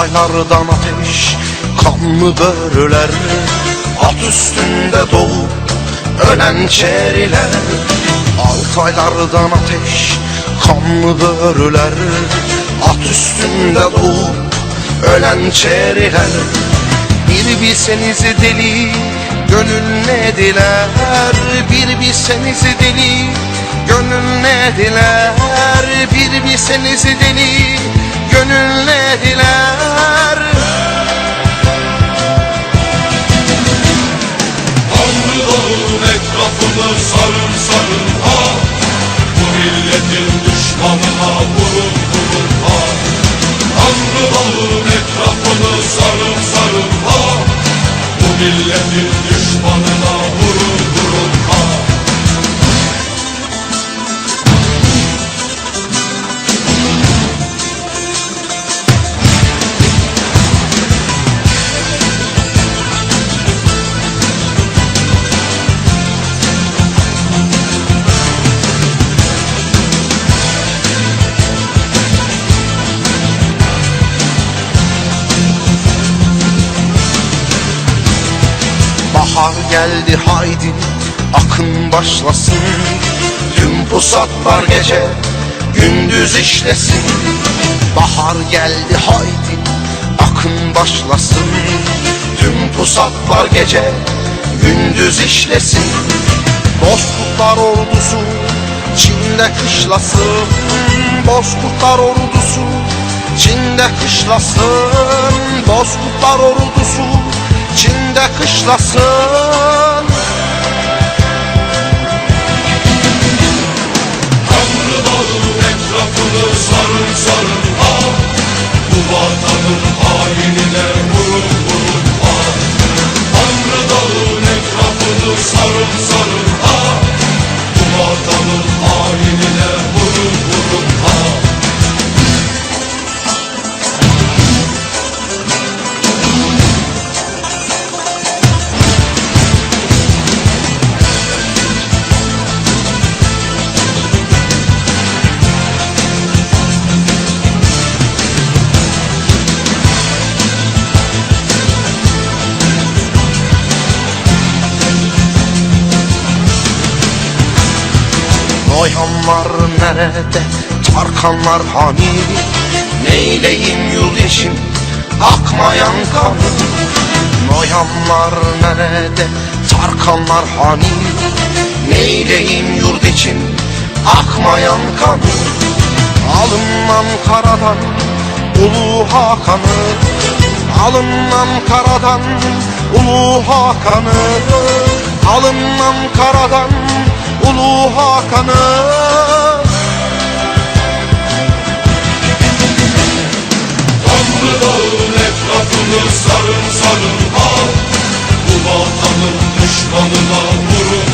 Altaylardan ateş Kanlı börüler At üstünde doğup Ölen çeriler. Altaylardan ateş Kanlı börüler At üstünde doğup Ölen çeriler. Bir bilseniz deli Gönül ne diler? Bir bilseniz deli Gönül ne diler? Bir bilseniz deli Gönül ne diler sarın sarın ha. Bu milletin düşmanına vurun vurun ha. Tanrı dağın etrafını sarın sarın ha. Bu milletin Bahar geldi haydi akın başlasın. Tüm pusatlar gece gündüz işlesin. Bahar geldi haydi akın başlasın. Tüm pusatlar gece gündüz işlesin. Bozkurtlar ordusu Çin'de kışlasın. Bozkurtlar ordusu Çin'de kışlasın. Bozkurtlar ordusu Çin'de kışlasın. Tanrı dağın etrafını sarın sarın ha. Bu vatanın hainine Noyanlar nerede, Tarkanlar hani? Neyleyim yurt için akmayan kanı Noyanlar nerede, Tarkanlar hani? Neyleyim yurt için? Akmayan kanı Alınmam karadan Ulu Hakan'ı. Alınmam karadan Ulu Hakan'ı. Alınmam karadan Ulu Hakan'ı. Tanrı dağın etrafını sarın sarın ha Bu vatanın düşmanına vurun